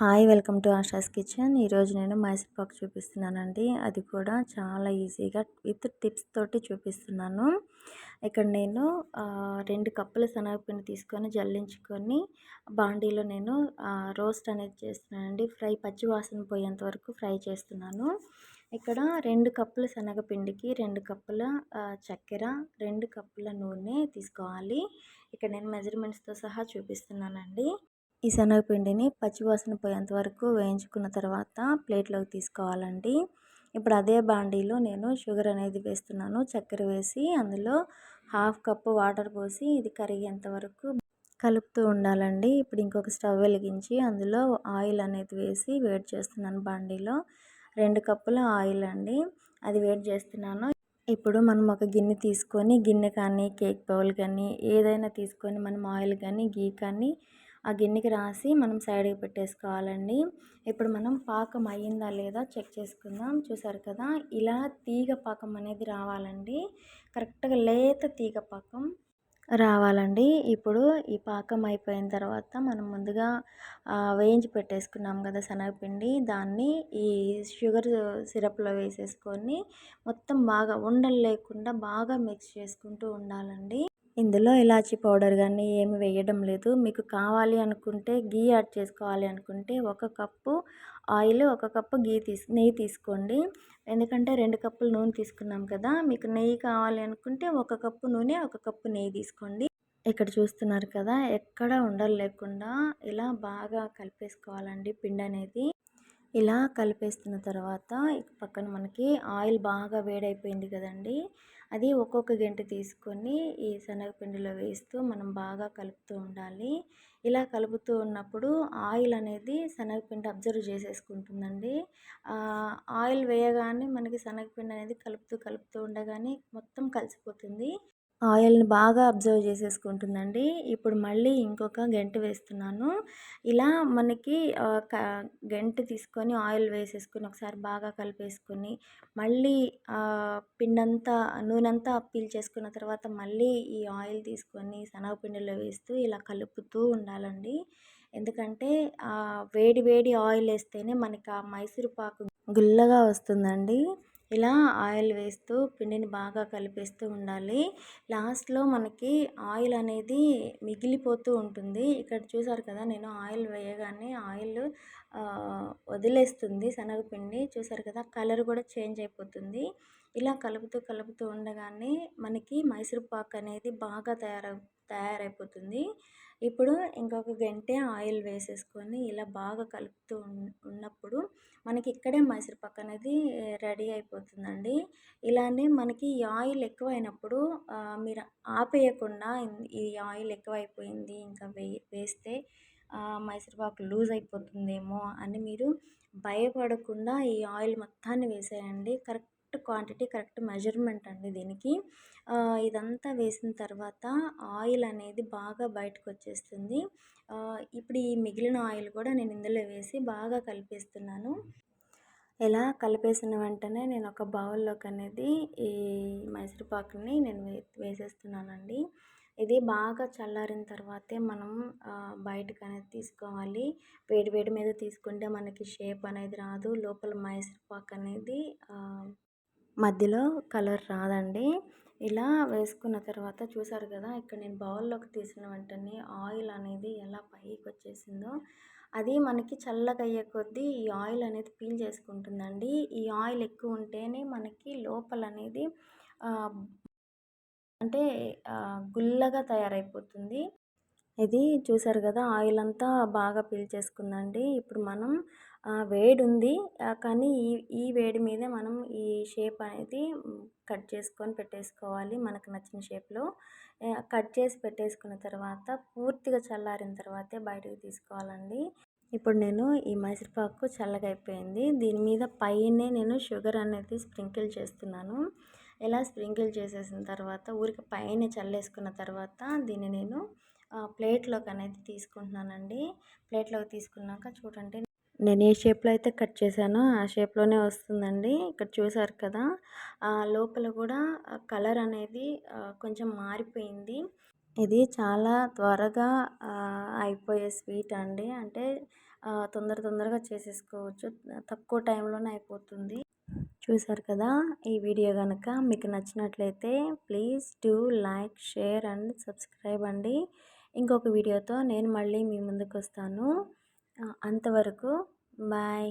Hi welcome to Asha's kitchen. ఈరోజు నేను మైసూర్ పాక్ చూపిస్తున్నానండి. అది కూడా చాలా ఈజీగా విత్ టిప్స్ తోటి చూపిస్తున్నాను. ఇక్కడ నేను రెండు కప్పుల శనగపిండి తీసుకొని జల్లించుకొని బాండీలో నేను రోస్ట్ అనేది చేస్తున్నానండి. ఫ్రై పచ్చి వాసన పోయేంత వరకు ఫ్రై చేస్తున్నాను. ఇక్కడ రెండు కప్పుల శనగపిండికి రెండు కప్పుల చక్కెర రెండు కప్పుల నూనె తీసుకోవాలి. ఇక్కడ నేను మెజర్మెంట్స్తో సహా చూపిస్తున్నానండి. ఈ శనగపిండిని పచ్చివాసన పోయేంత వరకు వేయించుకున్న తర్వాత ప్లేట్లోకి తీసుకోవాలండి. ఇప్పుడు అదే బాండీలో నేను షుగర్ అనేది వేస్తున్నాను. చక్కెర వేసి అందులో హాఫ్ కప్పు వాటర్ పోసి ఇది కరిగేంత వరకు కలుపుతూ ఉండాలండి. ఇప్పుడు ఇంకొక స్టవ్ వెలిగించి అందులో ఆయిల్ అనేది వేసి వేడి చేస్తున్నాను బాండీలో. రెండు కప్పుల ఆయిల్ అండి. అది వేడి చేస్తున్నాను. ఇప్పుడు మనం ఒక గిన్నె తీసుకొని గిన్నె కానీ కేక్ బౌల్ కానీ ఏదైనా తీసుకొని మనం ఆయిల్ కానీ గీ కానీ ఆ గిన్నెకి రాసి మనం సైడ్కి పెట్టేసుకోవాలండి. ఇప్పుడు మనం పాకం అయ్యిందా లేదా చెక్ చేసుకుందాం. చూసారు కదా ఇలా తీగ పాకం అనేది రావాలండి. కరెక్ట్గా లేత తీగ పాకం రావాలండి. ఇప్పుడు ఈ పాకం అయిపోయిన తర్వాత మనం ముందుగా వేయించి పెట్టేసుకున్నాం కదా శనగపిండి. దాన్ని ఈ షుగర్ సిరప్లో వేసేసుకొని మొత్తం బాగా ఉండలు లేకుండా బాగా మిక్స్ చేసుకుంటూ ఉండాలండి. ఇందులో ఇలాచీ పౌడర్ కానీ ఏమి వేయడం లేదు. మీకు కావాలి అనుకుంటే గీ యాడ్ చేసుకోవాలి అనుకుంటే ఒక కప్పు ఆయిల్ ఒక కప్పు గీ తీసు నెయ్యి తీసుకోండి. ఎందుకంటే రెండు కప్పులు నూనె తీసుకున్నాం కదా మీకు నెయ్యి కావాలి అనుకుంటే ఒక కప్పు నూనె ఒక కప్పు నెయ్యి తీసుకోండి. ఇక్కడ చూస్తున్నారు కదా ఎక్కడ ఉండలు లేకుండా ఇలా బాగా కలిపేసుకోవాలండి పిండి అనేది. ఇలా కలిపేస్తున్న తర్వాత పక్కన మనకి ఆయిల్ బాగా వేడైపోయింది కదండి. అది ఒక్కొక్క గంట తీసుకొని ఈ శనగపిండిలో వేస్తూ మనం బాగా కలుపుతూ ఉండాలి. ఇలా కలుపుతూ ఉన్నప్పుడు ఆయిల్ అనేది శనగపిండి అబ్జర్వ్ చేసేసుకుంటుందండి. ఆయిల్ వేయగానే మనకి శనగపిండి అనేది కలుపుతూ కలుపుతూ ఉండగానే మొత్తం కలిసిపోతుంది. ఆయిల్ని బాగా అబ్జర్వ్ చేసేసుకుంటుందండి. ఇప్పుడు మళ్ళీ ఇంకొక గంట వేస్తున్నాను. ఇలా మనకి గంట తీసుకొని ఆయిల్ వేసేసుకొని ఒకసారి బాగా కలిపేసుకొని మళ్ళీ పిండంతా నూనెంతా పీల్ చేసుకున్న తర్వాత మళ్ళీ ఈ ఆయిల్ తీసుకొని శనగపిండిలో వేస్తూ ఇలా కలుపుతూ ఉండాలండి. ఎందుకంటే వేడి వేడి ఆయిల్ వేస్తేనే మనకి ఆ మైసూరు పాకు గుల్లగా వస్తుందండి. ఇలా ఆయిల్ వేస్తూ పిండిని బాగా కలిపేస్తూ ఉండాలి. లాస్ట్లో మనకి ఆయిల్ అనేది మిగిలిపోతూ ఉంటుంది. ఇక్కడ చూసారు కదా నేను ఆయిల్ వేయగానే ఆయిల్ వదిలేస్తుంది శనగపిండి. చూసారు కదా కలర్ కూడా చేంజ్ అయిపోతుంది. ఇలా కలుపుతూ కలుపుతూ ఉండగానే మనకి మైసూర్ పాక్ అనేది బాగా తయారవు తయారైపోతుంది. ఇప్పుడు ఇంకొక గంటే ఆయిల్ వేసేసుకొని ఇలా బాగా కలుపుతూ ఉన్నప్పుడు మనకి ఇక్కడే మైసూర్పాక్ అనేది రెడీ అయిపోతుందండి. ఇలానే మనకి ఈ ఆయిల్ ఎక్కువైనప్పుడు మీరు ఆపేయకుండా ఈ ఆయిల్ ఎక్కువైపోయింది ఇంకా వే వేస్తే మైసూర్పాక్ లూజ్ అయిపోతుందేమో అని మీరు భయపడకుండా ఈ ఆయిల్ మొత్తాన్ని వేసేయండి. Correct correct quantity correct measurement అండి దీనికి. ఇదంతా వేసిన తర్వాత ఆయిల్ అనేది బాగా బయటకు వచ్చేస్తుంది ఇప్పుడు ఈ మిగిలిన ఆయిల్ కూడా నేను ఇందులో వేసి బాగా కలిపేస్తున్నాను. ఎలా కలిపేసిన వెంటనే నేను ఒక బౌల్లోకి అనేది ఈ మైసూరుపాకుని నేను వే వేసేస్తున్నానండి. ఇది బాగా చల్లారిన తర్వాతే మనం బయటకు అనేది తీసుకోవాలి. వేడి వేడి మీద తీసుకుంటే మనకి షేప్ అనేది రాదు. లోపల మైసూర్పాక్ అనేది మధ్యలో కలర్ రాదండి. ఇలా వేసుకున్న తర్వాత చూసారు కదా ఇక్కడ నేను బౌల్లోకి తీసిన వెంటనే ఆయిల్ అనేది ఎలా పైకి వచ్చేసిందో అది మనకి చల్లగా అయ్యే కొద్దీ ఈ ఆయిల్ అనేది పీల్ చేసుకుంటుందండి. ఈ ఆయిల్ ఎక్కువ ఉంటేనే మనకి లోపల అనేది అంటే గుల్లగా తయారైపోతుంది. ఇది చూసారు కదా ఆయిల్ అంతా బాగా పీల్చేసుకుందండి ఇప్పుడు మనం వేడి ఉంది కానీ ఈ ఈ వేడి మీద మనం ఈ షేప్ అనేది కట్ చేసుకొని పెట్టేసుకోవాలి మనకు నచ్చిన షేప్లో. కట్ చేసి పెట్టేసుకున్న తర్వాత పూర్తిగా చల్లారిన తర్వాతే బయటకు తీసుకోవాలండి. ఇప్పుడు నేను ఈ మైసూర్పాకు చల్లగా అయిపోయింది దీని మీద పైనే నేను షుగర్ అనేది స్ప్రింకిల్ చేస్తున్నాను. ఇలా స్ప్రింకిల్ చేసేసిన తర్వాత ఊరికి పైన చల్లేసుకున్న తర్వాత దీన్ని నేను ప్లేట్లోకి అనేది తీసుకుంటున్నానండి. ప్లేట్లోకి తీసుకున్నాక చూడండి నేను ఏ షేప్లో అయితే కట్ చేశానో ఆ షేప్లోనే వస్తుందండి. ఇక్కడ చూసారు కదా లోపల కూడా కలర్ అనేది కొంచెం మారిపోయింది. ఇది చాలా త్వరగా అయిపోయే స్వీట్ అండి. అంటే తొందర తొందరగా చేసేసుకోవచ్చు. తక్కువ టైంలోనే అయిపోతుంది. చూసారు కదా ఈ వీడియో కనుక మీకు నచ్చినట్లయితే please do like share and subscribe అండి. ఇంకొక వీడియోతో నేను మళ్ళీ మీ ముందుకు వస్తాను అంతవరకు బాయ్.